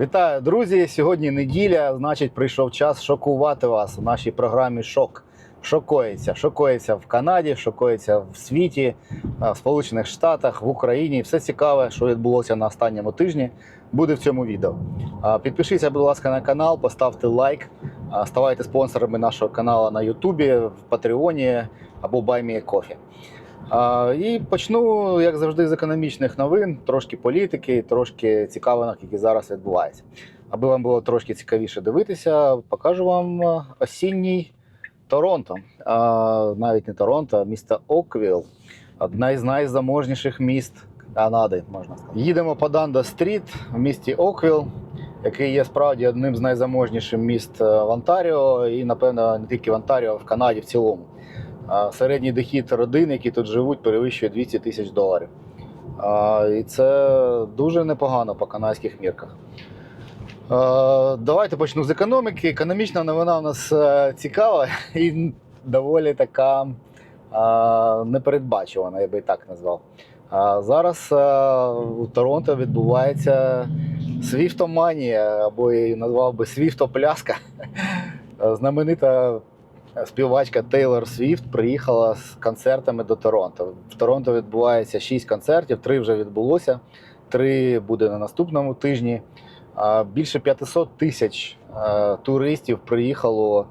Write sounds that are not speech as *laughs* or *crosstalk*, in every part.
Вітаю, друзі! Сьогодні неділя, значить, прийшов час шокувати вас у нашій програмі Шок. Шокується. Шокується в Канаді, шокується в світі, в Сполучених Штатах, в Україні. Все цікаве, що відбулося на останньому тижні, буде в цьому відео. Підпишіться, будь ласка, на канал, поставте лайк, ставайте спонсорами нашого каналу на Ютубі, в Патреоні або BuyMeACoffee. А, І почну, як завжди, з економічних новин, трошки політики, трошки цікавинок, які зараз відбуваються. Аби вам було трошки цікавіше дивитися, покажу вам осінній Торонто. Навіть не Торонто, а місто Оквіл. Одна із найзаможніших міст Канади, можна сказати. Їдемо по Данда Стріт в місті Оквіл, який є справді одним з найзаможніших міст е, в Онтаріо, і, напевно, не тільки в Онтаріо, а в Канаді в цілому. Середній дохід родин, які тут живуть, перевищує 200 тисяч доларів. І це дуже непогано по канадських мірках. Давайте почну з економіки. Економічна новина у нас е, цікава і доволі така непередбачувана, я би і так назвав. Зараз е, у Торонто відбувається свіфтоманія, або я її назвав би свіфтопляска. *laughs* Знаменита співачка Тейлор Свіфт приїхала з концертами до Торонто. В Торонто відбувається 6 концертів, 3 вже відбулося, 3 буде на наступному тижні. Більше 500 тисяч туристів приїхало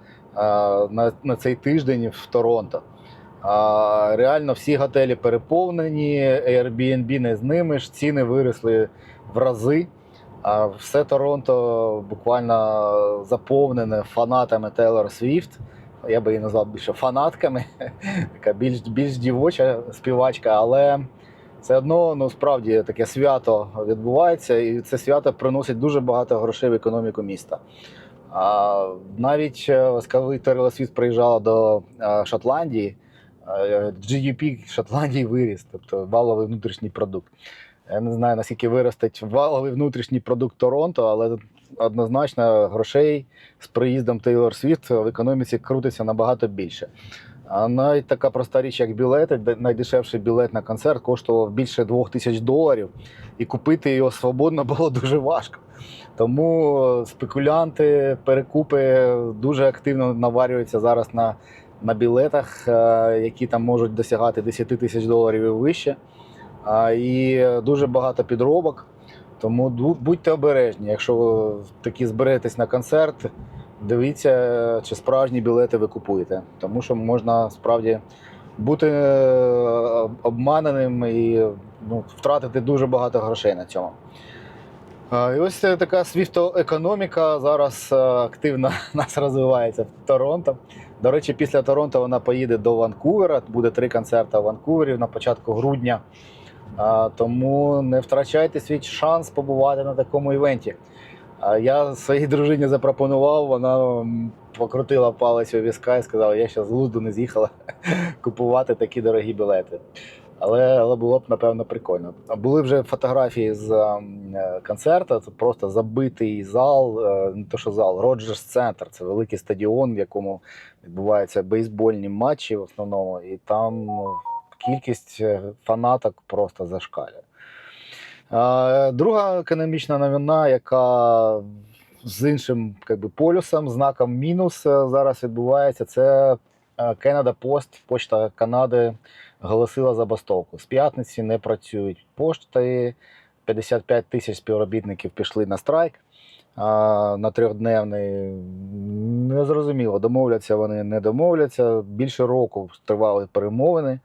на, цей тиждень в Торонто. Реально всі готелі переповнені, Airbnb не з ними ж, ціни виросли в рази. Все Торонто буквально заповнене фанатами Тейлор Свіфт. Я би її назвав більше фанатками, *laughs* така більш більш дівоча співачка, але все одно ну, справді таке свято відбувається, і це свято приносить дуже багато грошей в економіку міста. А, навіть е, коли Тейлор Свіфт приїжджала до е, Шотландії, е, GDP Шотландії виріс, тобто валовий внутрішній продукт. Я не знаю, наскільки виростить валовий внутрішній продукт Торонто, але однозначно грошей з приїздом Тейлор Свіфт в економіці крутиться набагато більше. А навіть така проста річ, як білети, де найдешевший білет на концерт коштував більше двох тисяч доларів, і купити його свободно було дуже важко. Тому спекулянти, перекупи дуже активно наварюються зараз на, на білетах, е, які там можуть досягати 10 тисяч доларів і вище. І дуже багато підробок. Тому будьте обережні, якщо ви такі зберетесь на концерт, дивіться, чи справжні білети ви купуєте. Тому що можна справді бути е, обманеним і ну, втратити дуже багато грошей на цьому. І ось така свіфтоекономіка зараз е, активно *laughs* нас розвивається в Торонто. До речі, після Торонто вона поїде до Ванкувера. Буде три концерти в Ванкувері на початку грудня. Тому не втрачайте свій шанс побувати на такому івенті. Я своїй дружині запропонував, вона покрутила палець у візка і сказала, я ще з глузду не з'їхала *laughs* купувати такі дорогі білети. Але, але було б, напевно, прикольно. Були вже фотографії з е, концерту, це просто забитий зал, е, не то що зал, Роджерс Центр. Це великий стадіон, в якому відбуваються бейсбольні матчі в основному, і там ну, кількість е, фанаток просто зашкалює. Друга економічна новина, яка з іншим би, полюсом, знаком мінус е, зараз відбувається, це е, Canada Post, Почта Канади оголосила забастовку. З п'ятниці не працюють пошти, 55 тисяч співробітників пішли на страйк на трьохдневний. Незрозуміло, домовляться вони, не домовляться. Більше року тривали перемовини,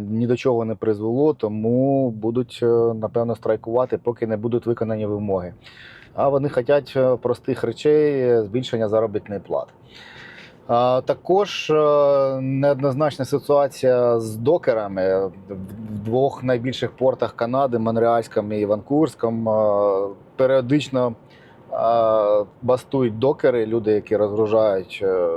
ні до чого не призвело, тому будуть, е, напевно, страйкувати, поки не будуть виконані вимоги. А вони хочуть е, простих речей е, збільшення заробітної плати. Також е, неоднозначна ситуація з докерами в двох найбільших портах Канади, Монреальському і Ванкуверському. е, Періодично е, бастують докери, люди, які розгружають е,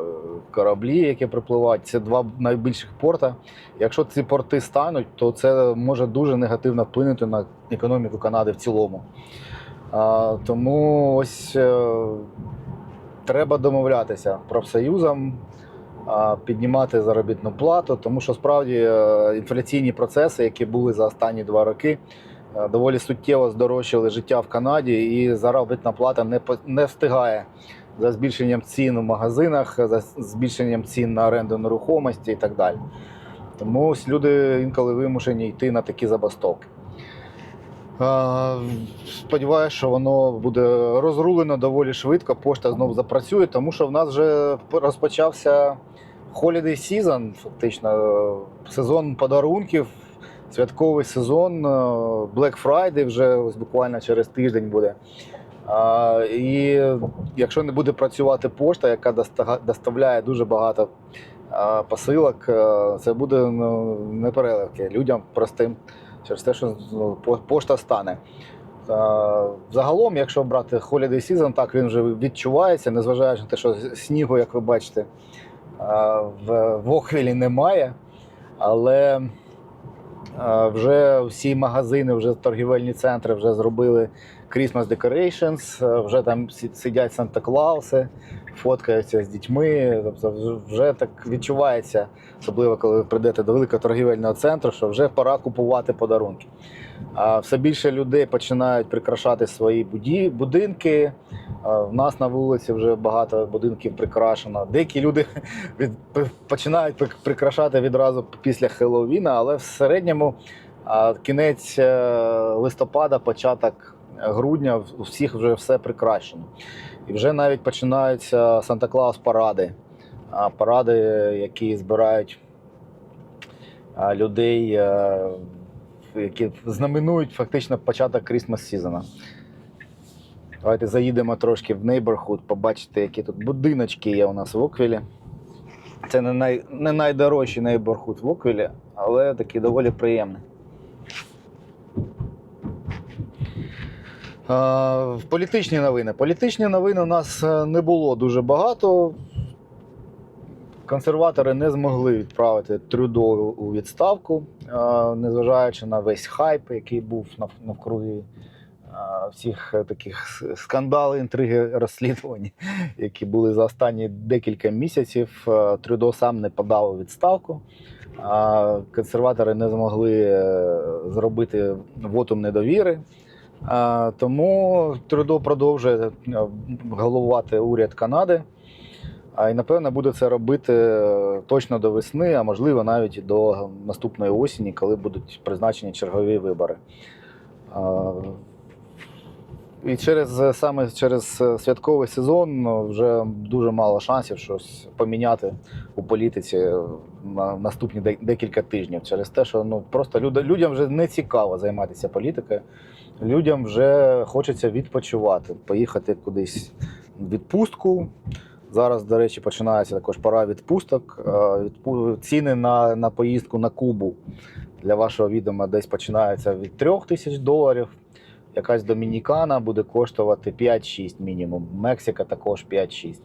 кораблі, які припливають. Це два найбільших порта. Якщо ці порти стануть, то це може дуже негативно вплинути на економіку Канади в цілому. Тому ось е, треба домовлятися профсоюзам, піднімати заробітну плату, тому що справді е, інфляційні процеси, які були за останні два роки, доволі суттєво здорожчали життя в Канаді, і заробітна плата не, не встигає за збільшенням цін у магазинах, за збільшенням цін на оренду нерухомості і так далі. Тому люди інколи вимушені йти на такі забастовки. Е, Сподіваюся, що воно буде розрулено доволі швидко. Пошта знов запрацює, тому що в нас вже розпочався holiday season, фактично е, сезон подарунків, святковий сезон, е, Black Friday вже ось буквально через тиждень буде. А, і якщо не буде працювати пошта, яка доста- доставляє дуже багато посилок, е, це буде ну, непереливки людям простим через те, що ну, пошта стане. Е, Загалом, якщо брати Holiday Season, так він вже відчувається, незважаючи на те, що снігу, як ви бачите, в Вохвілі немає. Але вже всі магазини, вже торгівельні центри вже зробили Christmas Decorations, вже там сидять Санта Клауси, фоткаються з дітьми. Тобто вже так відчувається, особливо коли ви прийдете до великого торгівельного центру, що вже пора купувати подарунки. Все більше людей починають прикрашати свої будинки. В нас на вулиці вже багато будинків прикрашено. Деякі люди *laughs* від, починають прикрашати відразу після Хеллоуіна, але в середньому кінець е, листопада, початок грудня у всіх вже все прикрашено. І вже навіть починаються Санта-Клаус паради. Паради, які збирають людей, е, які знаменують фактично початок Крісмас Сізона. Давайте заїдемо трошки в нейборхуд, побачите, які тут будиночки є у нас в Оквілі. Це не, най, не найдорожчий нейборхуд в Оквілі, але такий доволі приємний. Політичні новини. Політичні новини у нас е, не було дуже багато. Консерватори не змогли відправити Трюдо у відставку, е, незважаючи на весь хайп, який був навкруги е, всіх таких скандалів, інтриги, *laughs* розслідувань, які були за останні декілька місяців. Е, Трюдо сам не подав у відставку. Консерватори не змогли зробити вотум недовіри. Тому Трюдо продовжує головувати уряд Канади. А і напевно буде це робити е, точно до весни, а можливо навіть до наступної осені, коли будуть призначені чергові вибори. І через е, саме через е, святковий сезон ну, вже дуже мало шансів щось поміняти у політиці на наступні декілька тижнів. Через те, що ну просто люд- людям вже не цікаво займатися політикою. Людям вже хочеться відпочивати, поїхати кудись в відпустку. Зараз, до речі, починається також пора відпусток. Е, Ціни на, на поїздку на Кубу для вашого відома десь починаються від 3 тисяч доларів. Якась Домінікана буде коштувати 5-6 мінімум. Мексика також 5-6.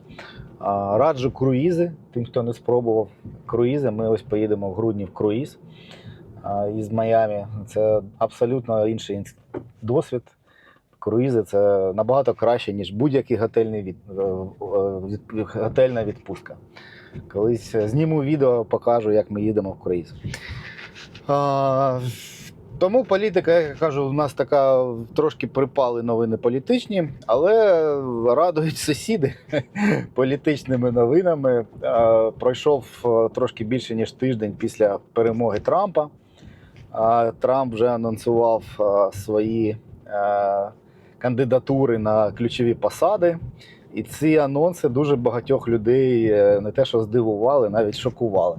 Раджу круїзи, тим, хто не спробував круїзи. Ми ось поїдемо в грудні в круїз із Майамі. Це абсолютно інший досвід. Круїзи це набагато краще, ніж будь-який готельний від, е, е, готельна відпустка. Колись зніму відео, покажу, як ми їдемо в круїз. А, тому політика, як я кажу, у нас така трошки припали новини політичні, але радують сусіди *laughs* політичними новинами. А, Пройшов е, трошки більше ніж тиждень після перемоги Трампа. А Трамп вже анонсував е, свої е, кандидатури на ключові посади. І ці анонси дуже багатьох людей е, не те, що здивували, навіть шокували.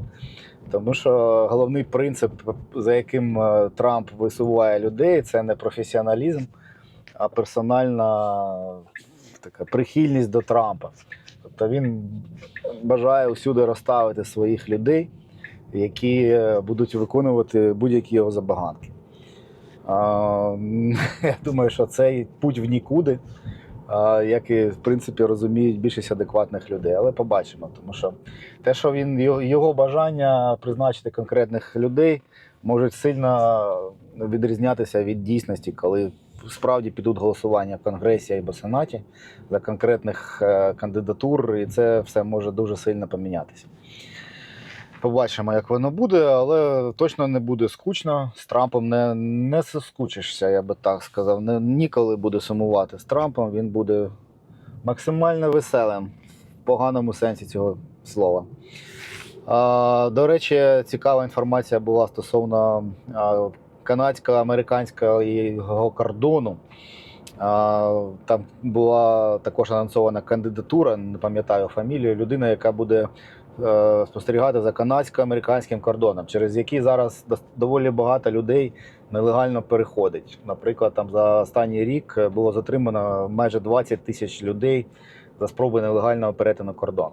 Тому що головний принцип, за яким е, Трамп висуває людей, це не професіоналізм, а персональна така прихильність до Трампа. Тобто він бажає усюди розставити своїх людей, які е, будуть виконувати будь-які його забаганки. *laughs* Я думаю, що цей путь в нікуди, як і в принципі розуміють більшість адекватних людей. Але побачимо, тому що те, що він його- його бажання призначити конкретних людей, можуть сильно відрізнятися від дійсності, коли справді підуть голосування в Конгресі або Сенаті за конкретних е, кандидатур, і це все може дуже сильно помінятися. Побачимо, як воно буде, але точно не буде скучно. З Трампом не, не соскучишся, я би так сказав. Не, ніколи буде сумувати з Трампом. Він буде максимально веселим в поганому сенсі цього слова. А, до речі, цікава інформація була стосовно канадсько-американського кордону. Там була також анонсована кандидатура, не пам'ятаю фамілію, людина, яка буде спостерігати за канадсько-американським кордоном, через який зараз доволі багато людей нелегально переходить. Наприклад, там за останній рік було затримано майже 20 тисяч людей за спроби нелегального перетину кордону.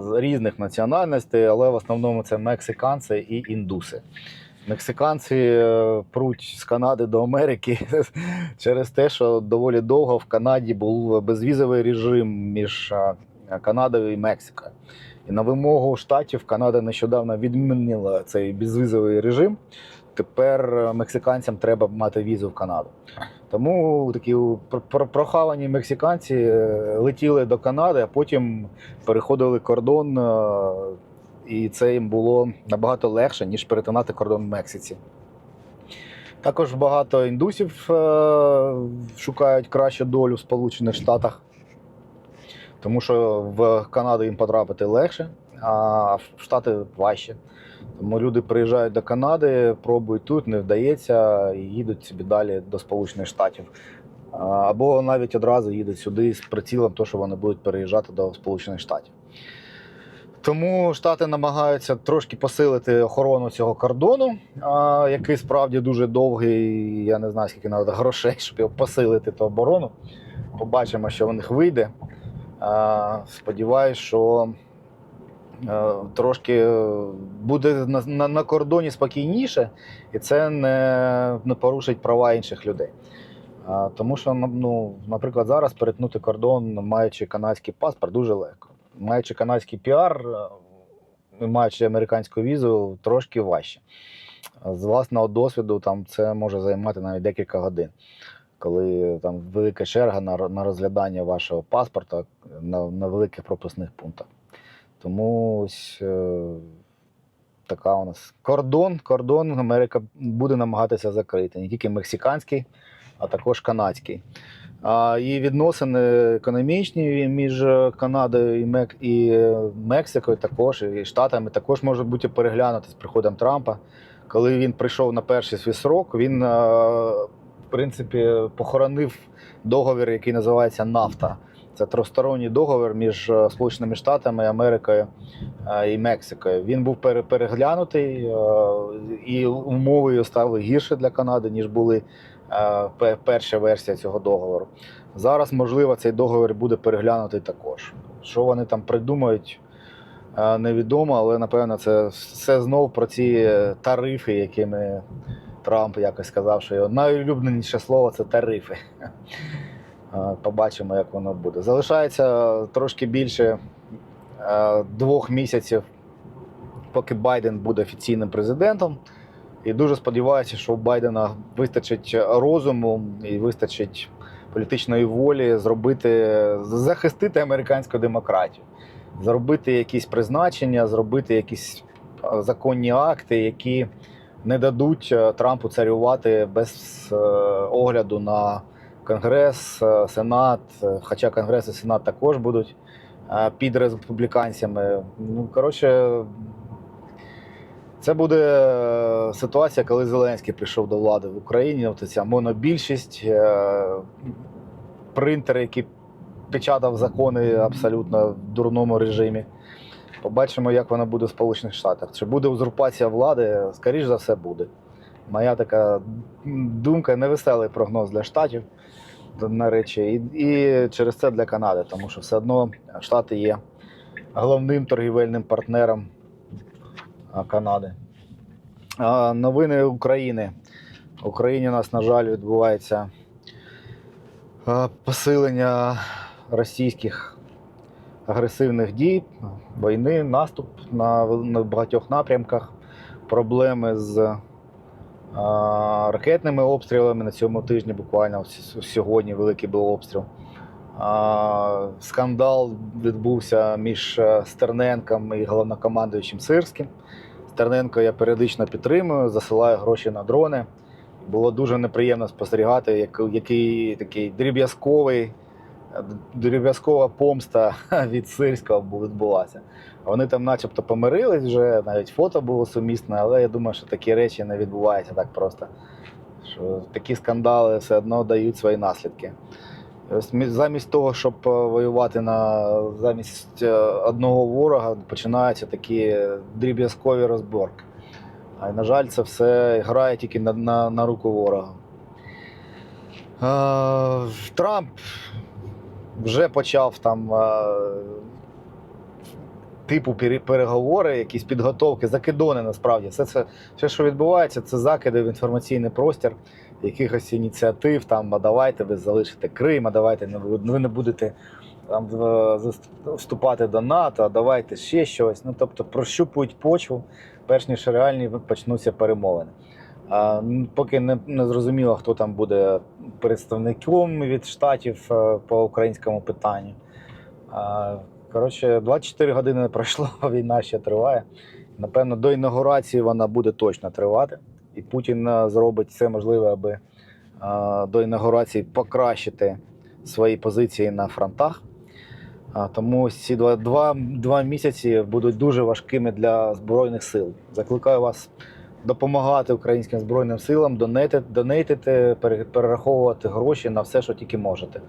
З різних національностей, але в основному це мексиканці і індуси. Мексиканці е, пруть з Канади до Америки *laughs* через те, що доволі довго в Канаді був безвізовий режим між Канадою і Мексикою. І на вимогу штатів Канада нещодавно відмінила цей безвізовий режим. Тепер е, мексиканцям треба мати візу в Канаду. Тому такі пр- пр- прохавані мексиканці е, летіли до Канади, а потім переходили кордон, е, і це їм було набагато легше, ніж перетинати кордон в Мексиці. Також багато індусів шукають кращу долю в Сполучених Штатах, тому що в Канаду їм потрапити легше, а в Штати важче. Тому люди приїжджають до Канади, пробують тут, не вдається, і їдуть собі далі до Сполучених Штатів. Або навіть одразу їдуть сюди з прицілом, то, що вони будуть переїжджати до Сполучених Штатів. Тому Штати намагаються трошки посилити охорону цього кордону, який справді дуже довгий. Я не знаю, скільки треба грошей, щоб його посилити ту оборону. Побачимо, що в них вийде. Сподіваюсь, що е, трошки буде на, на, на кордоні спокійніше, і це не, не порушить права інших людей. Тому що, ну, наприклад, зараз перетнути кордон, маючи канадський паспорт, дуже легко. Маючи канадський піар, е, маючи американську візу, трошки важче. З власного досвіду там це може займати навіть декілька годин, коли там велика черга на, на розглядання вашого паспорта на, на великих пропускних пунктах. Тому ось е, така у нас кордон. Кордон Америка буде намагатися закрити. Не тільки мексиканський, а також канадський. А, і відносини економічні між Канадою і, Мек... і Мексикою також, і Штатами також можуть бути переглянуті з приходом Трампа. Коли він прийшов на перший свій срок, він е, принципі похоронив договір, який називається Нафта. Це тристоронній договір між е, Сполученими Штатами, Америкою е, і Мексикою. Він був пере- переглянутий, е, і умови стали гірше для Канади, ніж були перша версія цього договору. Зараз, можливо, цей договір буде переглянутий також. Що вони там придумають, невідомо, але напевно це все знов про ці тарифи, якими Трамп якось сказав, що його найулюбленіше слово це тарифи. Побачимо, як воно буде. Залишається трошки більше е, двох місяців, поки Байден буде офіційним президентом. І дуже сподіваюся, що у Байдена вистачить розуму і вистачить політичної волі зробити, захистити американську демократію, зробити якісь призначення, зробити якісь е, законні акти, які не дадуть е, Трампу царювати без е, огляду на Конгрес, е, Сенат. Хоча Конгрес і Сенат також будуть під республіканцями. Ну, коротше, це буде ситуація, коли Зеленський прийшов до влади в Україні. От ця монобільшість, е, принтер, який печатав закони абсолютно в дурному режимі. Побачимо, як вона буде в Сполучених Штатах. Чи буде узурпація влади? Скоріш за все, буде. Моя така думка, невеселий прогноз для штатів на речі, і, і через це для Канади, тому що все одно Штати є головним торгівельним партнером Канади. А, Новини України. В Україні у нас, на жаль, відбувається посилення російських агресивних дій, війни, наступ на, на багатьох напрямках, проблеми з а, ракетними обстрілами на цьому тижні, буквально сьогодні великий був обстріл. А, Скандал відбувся між е, Стерненком і головнокомандуючим Сирським. Стерненко я періодично підтримую, засилаю гроші на дрони. Було дуже неприємно спостерігати, який такий дріб'язковий, дріб'язкова помста *laughs* від Сирського відбулася. Вони там, начебто, помирились вже, навіть фото було сумісне, але я думаю, що такі речі не відбуваються так просто. Що такі скандали все одно дають свої наслідки. Замість того, щоб е, воювати на замість е, одного ворога, починаються такі дріб'язкові розборки. А на жаль, це все грає тільки на, на, на руку ворога. Е, Трамп вже почав там е, типу переговори, якісь підготовки, закидони насправді. Все, це, все, що відбувається, це закиди в інформаційний простір якихось ініціатив, там, а давайте ви залишите Крим, а давайте ви не будете там вступати до НАТО, а давайте ще щось. Ну тобто прощупують почву, перш ніж реальні почнуться перемовини. Поки не, не зрозуміло, хто там буде представником від штатів е, по українському питанню. Коротше, 24 години пройшло, *laughs* війна ще триває. Напевно, до інаугурації вона буде точно тривати. І Путін е, зробить все можливе, аби е, до інаугурації покращити свої позиції на фронтах. Тому ці два, два, два місяці будуть дуже важкими для Збройних сил. Закликаю вас допомагати українським Збройним силам, донейтити, перераховувати гроші на все, що тільки можете.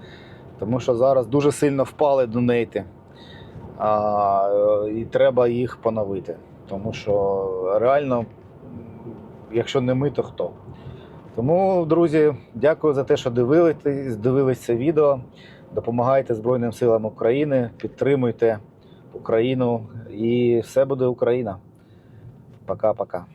Тому що зараз дуже сильно впали донейти. А, і треба їх поновити. Тому що реально, якщо не ми, то хто? Тому, друзі, дякую за те, що дивились, дивились це відео. Допомагайте Збройним силам України, підтримуйте Україну і все буде Україна. Пока-пока.